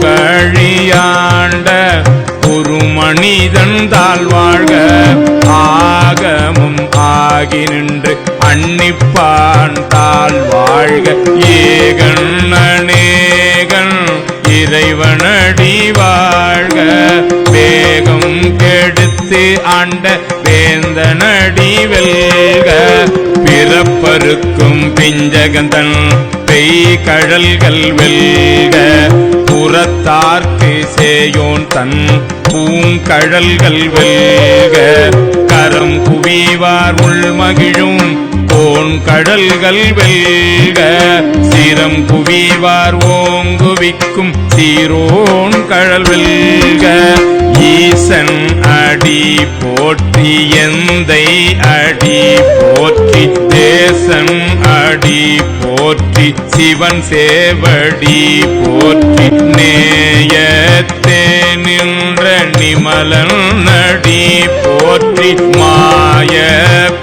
கழியாண்ட ஒரு மனிதன் தாழ்வாழ்க ஆகமும் ஆகி நின்று அன்னிப்பான் தாழ்வாழ்க ஏகன் அநேகன் இறைவனடி வாழ்க. வேகம் கெடுத்து ஆண்ட வேந்தனடி வெல்க. பிறப்பருக்கும் பிஞ்சகந்தன் பெய் கழல்கள் வெல்க புறத்தார்க்கு சேயோன் தன் பூங்கழல்கள் வெல்க. கரம் குவிவார் உள்மகிழும் கோன் கடல்கள் வெல்க. சிரம் குவிவார் ஓங்குவிக்கும் சீரோன் கழல் வெல்க. ஈசன் அடி போற்றி எந்தை அடி போற்றி தேசன் அடி போற்றி சிவன் சேவடி போற்றி நேயத்தே நின்ற நிமலன் நடி போற்றி மாய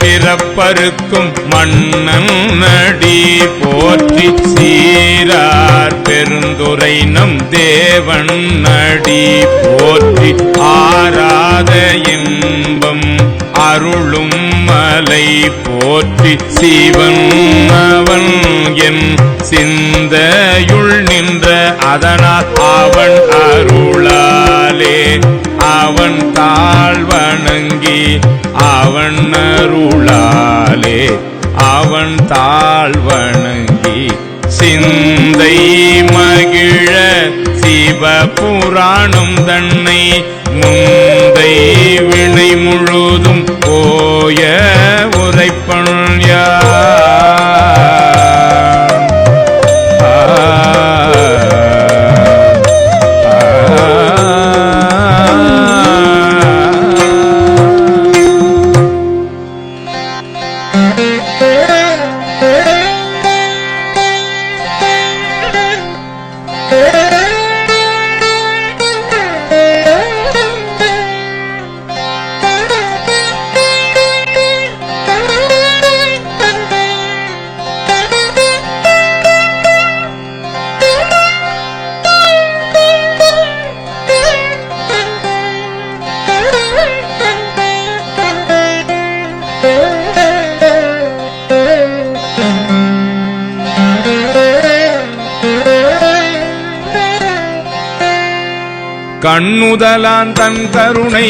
பிறப்பருக்கும் மன்னன் நடி போற்றி சீரார் பெருந்துரை நம் தேவன் நடி போற்றி ஆராத இன்பம் அருளும் மலை போற்றி சிவன் அவன் என் சிந்தையுள் நின்ற அதனால் அவன் அருளாலே. அவன் தாழ் வணங்கி அவன் அருளாலே. அவன் தாழ் வணங்கி சிந்தை மகிழ சிவபுராணம் தன்னை முந்தை வினை முழுதும் yeah. கண்ணுதலான் தன் கருணை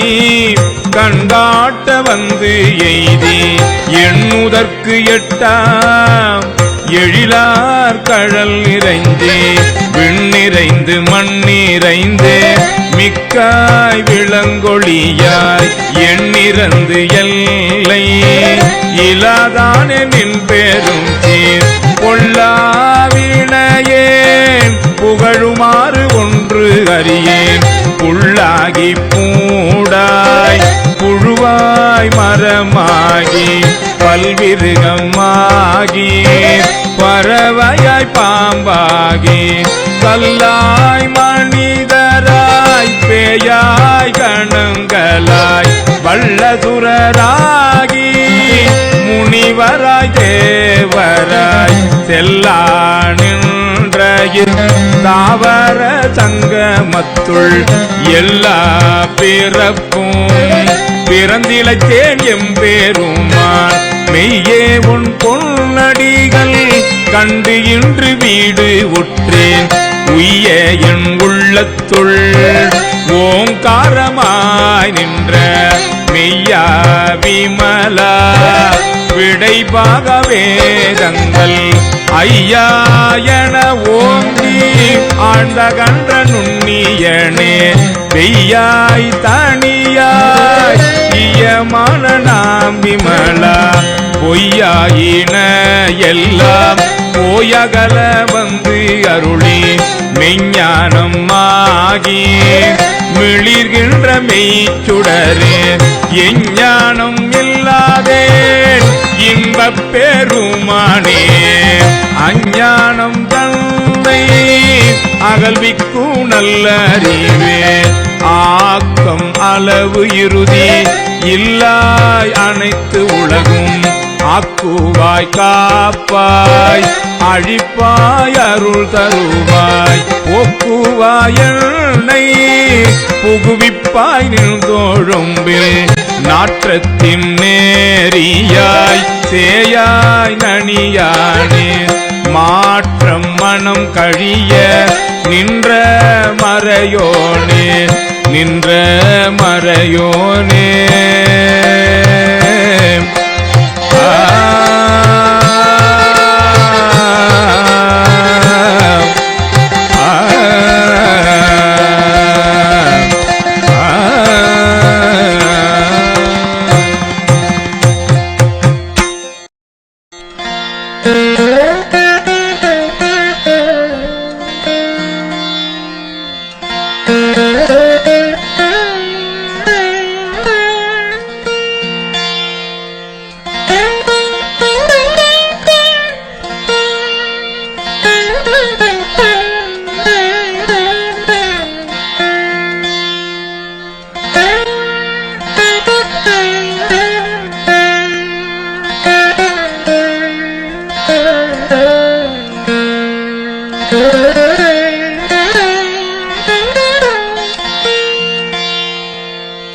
கண்டாட்ட வந்து எய்தி எண்ணுதற்கு எட்டாம் எழிலார் கழல் நிறைந்தே விண்ணிறைந்து மண்ணிறைந்து மிக்காய் விளங்கொழியாய் எண்ணிறந்து எல்லை இலாதானே நின் பேரும் புழுவாய் மரமாகி பல்விருகமாகி பறவையாய் பாம்பாகி கல்லாய் மனிதராய் பேயாய் கணங்களாய் வல்லதுரராகி முனிவராய் தேவராய் செல்லா நின்ற தாவர சங்கமத்துள் எல்லா பிறப்பும் பிறந்திலச்சேன் எம்பேருமான். மெய்யே உன் பொன்னடிகள் கண்டு இன்று வீடு ஒற்றேன் உய்ய என் உள்ளத்துள் ஓங்காரமாய் நின்ற மெய்யா விமலா. விடைபாக வேதங்கள் ஐயா என ஓங்கி ஆழ்ந்த கன்ற நுண்ணியனே பெய்யாய் தனியாய் இயமான நாம் விமலா பொய்யாயின எல்லாம் போயகல வந்து அருளி மெஞ்ஞானம் ஆகி மிளிர்கின்ற மெய்ச்சுடரே எஞ்ஞானம் இல்லாதே இன்பப் பெருமானே அஞ்ஞானம் தந்தை அகல்விக்கும் நல்லறிவே ஆக்கம் அளவு இறுதி இல்லாய் அனைத்து உலகும் ஆக்குவாய் காப்பாய் அழிப்பாய் அருள் தருவாய் ஒக்குவாய் என்னை புகுவிப்பாய் நின்றோழும்பில் நாற்றத்தின் நேரியாய் சேயாய் நனியானே மாற்றம் மனம் கழிய நின்ற மறையோனே நின்ற மறையோனே.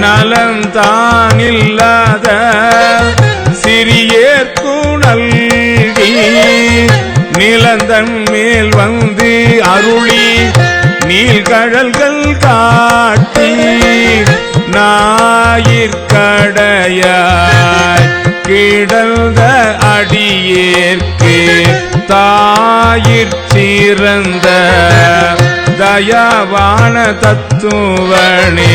நலந்தான் இல்லாத சிறியேற்கு நல்கி நிலந்தன் மேல் வந்து அருளி நீள்கழல்கள் காட்டி ஞாயிற்கடையாய் கிடந்த அடியேற்கு தாயிற் சிறந்த தயாவான தத்துவனே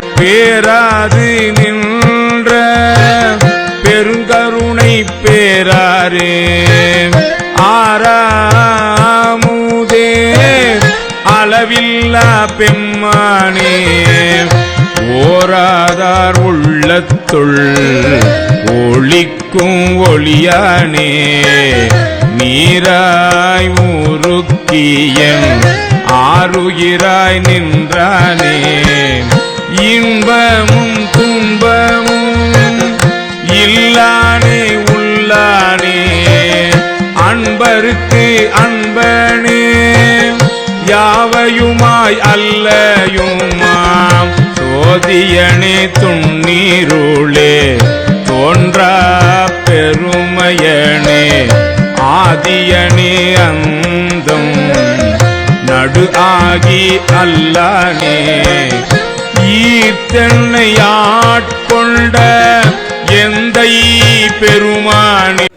பேராது நின்ற பெருங்கருணை பேராரே. ஆறாமுதே அளவில்லா பெம்மானே. ஓராதார் உள்ளத்துள் ஒளிக்கும் ஒளியானே. நீராய் ஊருக்கியன் ஆறுகிறாய் நின்றானே. இன்பமும் துன்பமும் இல்லானே உள்ளானே. அன்பருக்கு அன்பனே யாவையுமாய் அல்லையுமாம். சோதியனே துண்ணீருளே தோன்றா பெருமையனே. ஆதியனே அந்தம் நடு ஆகி அல்லானே. ஈத்தென்னை ஆட்கொண்ட எந்த பெருமானே?